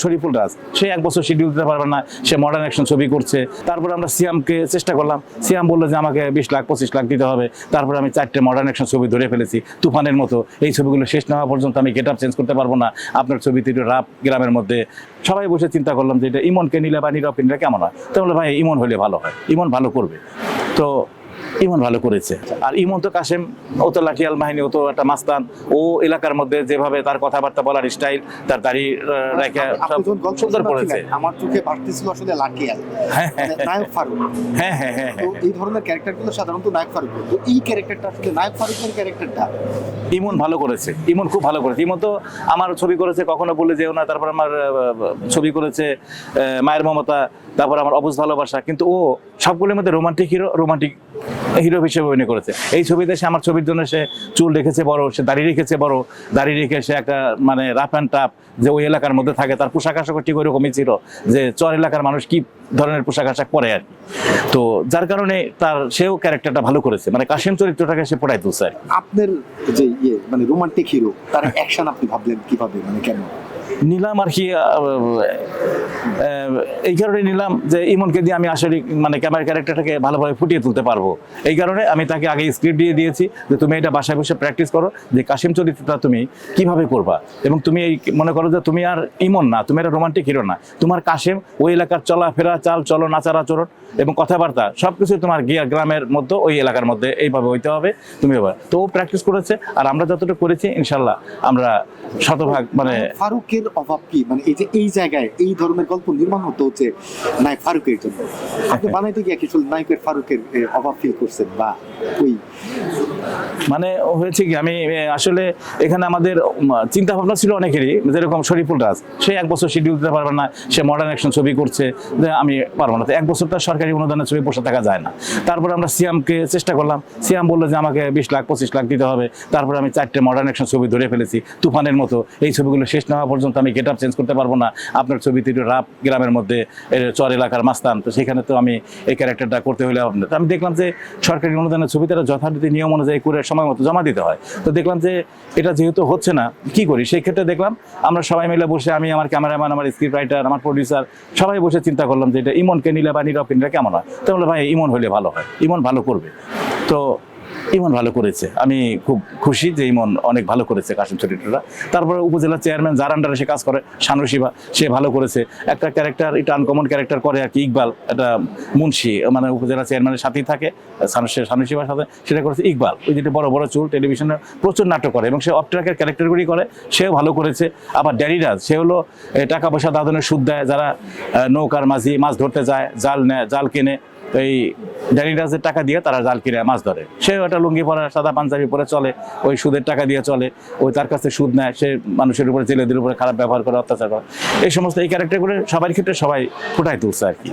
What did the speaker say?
শরীফুল রাজ সে এক বছর শিডিউল দিতে পারবে না, সে মডার্ন অ্যাকশন ছবি করছে। তারপর আমরা সিয়ামকে চেষ্টা করলাম। সিয়াম বলল যে, আমাকে বিশ লাখ, পঁচিশ লাখ দিতে হবে। তারপর আমি চারটে মডার্ন অ্যাকশন ছবি ধরে ফেলেছি, তুফানের মতো। এই ছবিগুলো শেষ না হওয়া পর্যন্ত আমি গেট আপ চেঞ্জ করতে পারব না। আপনার ছবিতে একটু রাপ গ্রামের মধ্যে। সবাই বসে চিন্তা করলাম যে, এটা ইমনকে নিলে বা নীরবকে নিলে কেমন হয়? তো বলল ভাই, ইমন হলে ভালো হয়। ইমন ভালো করবে। তো ইমন ভালো করেছে। আর ইমন তো কাশেম ও তো লাঠিয়াল বাহিনী ও তো একটা মাস্তান। ও এলাকার মধ্যে যেভাবে তার কথাবার্তা বলার স্টাইল তার দাড়ি রেখে সব সুন্দর করেছে। আমার চোখে ভাসতেছিল আসলে লাঠিয়াল হ্যাঁ, হ্যাঁ, মানে নায়ক ফারুক। হ্যাঁ হ্যাঁ হ্যাঁ এই ধরনের ক্যারেক্টারগুলো সাধারণত নায়ক ফারুক তো এই ক্যারেক্টারটা আসলে নায়ক ফারুকের ক্যারেক্টারটা ইমন ভালো করেছে। ইমন খুব ভালো করেছে। ইমন তো আমার ছবি করেছে কখনো বলে যেও না তারপর আমার ছবি করেছে মায়ের মমতা তারপর আমার অবুজ ভালোবাসা। কিন্তু ও সবগুলোর মধ্যে রোমান্টিক হিরো রোমান্টিক হিরো হিসেবে অভিনয় করেছে। এই ছবিতে সে আমার ছবির জন্য সে চুল রেখেছে বড়, সে দাড়ি রেখেছে বড়, দাড়ি রেখে সে একটা মানে রাফ অ্যান্ড টাপ যে ওই এলাকার মধ্যে থাকে, তার পোশাক আশাক ঠিক ওইরকমই ছিল যে চর এলাকার মানুষ কি ধরনের পোশাক আশাক পরে আর কি। তো যার কারণে তার, সেও ক্যারেক্টারটা ভালো করেছে মানে কাশিম চরিত্রটাকে সে পড়াই তুলছে আর। আপনার যে ইয়ে মানে রোমান্টিক হিরো তার অ্যাকশন আপনি ভাবলেন কীভাবে মানে কেন? নিলাম আর কি এই কারণে নিলাম যে ইমনকে দিয়ে আমি আসলে মানে ক্যামেরা ক্যারেক্টারটাকে ভালোভাবে ফুটিয়ে তুলতে পারব। এই কারণে আমি তাকে আগে স্ক্রিপ্ট দিয়ে দিয়েছি যে তুমি এটা বাসায় বসে প্র্যাকটিস করো, যে কাশিম চরিত্রটা তুমি কীভাবে করবা? এবং তুমি এই মনে করো যে তুমি আর ইমন না, তুমি একটা রোমান্টিক হিরো না। তোমার কাশিম ওই এলাকার চলাফেরা, চাল চলো নাচার আচরণ এবং কথাবার্তা সব কিছু তোমার গিয়া গ্রামের মধ্যে, ওই এলাকার মধ্যে এইভাবে হইতে হবে, তুমি তো ও প্র্যাকটিস করেছে, আর আমরা যতটুকু করেছি, ইনশাল্লাহ আমরা শতভাগ মানে ফারুকের অভাব কি মানে এই যে এই জায়গায় এই ধরনের গল্প নির্মাণ হতে হচ্ছে নায়ক ফারুকের জন্য। আপনি বানাইতে গিয়ে কি আসলে নায়কের ফারুকের অভাব ফিল করছেন বা ওই মানে হয়েছে কি আমি আসলে এখানে আমাদের চিন্তা ভাবনা ছিল অনেকেরই যেরকম শরীফুল রাজ সে এক বছর শিডিউল দিতে পারবে না সে মডার্ন অ্যাকশন ছবি করছে আমি পারব না। তো এক বছর তার সরকারি অনুদানের ছবি বসে থাকা যায় না। তারপর আমরা সিয়ামকে চেষ্টা করলাম সিয়াম বলল যে আমাকে বিশ লাখ পঁচিশ লাখ দিতে হবে। তারপর আমি চারটে মডার্ন অ্যাকশন ছবি ধরে ফেলেছি তুফানের মতো। এই ছবিগুলো শেষ না হওয়া পর্যন্ত আমি গেট চেঞ্জ করতে পারব না। আপনার ছবিতে একটু রাপ গ্রামের মধ্যে চর এলাকার মাস্তান। তো সেখানে তো আমি এই ক্যারেক্টারটা করতে হলে না। আমি দেখলাম যে সরকারি অনুদানের ছবি তারা যথারীতি নিয়ম অনুযায়ী করে সময় মতো জমা দিতে হয়। তো দেখলাম যে এটা যেহেতু হচ্ছে না, কি করি? সেই ক্ষেত্রে দেখলাম আমরা সবাই মিলে বসে আমি, আমার ক্যামেরাম্যান আমার স্ক্রিপ্ট রাইটার আমার প্রডিউসার সবাই বসে চিন্তা করলাম যে এটা ইমনকে নিলে বা নীরবকে নিলে কেমন হয়? তো বলল, ভাই, ইমন হলে ভালো হয়। ইমন ভালো করবে। তো ইমন ভালো করেছে। আমি খুব খুশি যে ইমন অনেক ভালো করেছে কাশিম চরিত্রটা। তারপরে উপজেলা চেয়ারম্যান যার আন্ডারে সে কাজ করে, শানু সে ভালো করেছে। একটা ক্যারেক্টার এটা আনকমন ক্যারেক্টার করে আর কি, ইকবাল একটা মুন্সি মানে উপজেলা চেয়ারম্যানের সাথেই থাকে, শানু শানু সাথে, সেটা করেছে ইকবাল। ওই যেটা বড় বড় চুল টেলিভিশনে প্রচুর নাটক করে এবং সে অফ ট্র্যাকের ক্যারেক্টারগুলি করে, সেও ভালো করেছে। আবার ড্যাডিরাজ সে হলো টাকা পয়সা দাদনের সুদ দেয়, যারা নৌকার মাঝি, মাছ ধরতে যায়, জাল নেয় জাল কিনে এই ড্যানিডাসের টাকা দিয়ে তারা জাল কিনে মাছ ধরে। সে একটা লুঙ্গি পরা, সাদা পাঞ্জাবি পরে চলে, ওই সুদের টাকা দিয়ে চলে, ওই তার কাছে সুদ নেয়, সে মানুষের উপরে, জেলেদের উপরে খারাপ ব্যবহার করে, অত্যাচার করে। এই সমস্ত এই ক্যারেক্টারগুলো সবার ক্ষেত্রে সবাই ফুটাই তুলছে আর কি।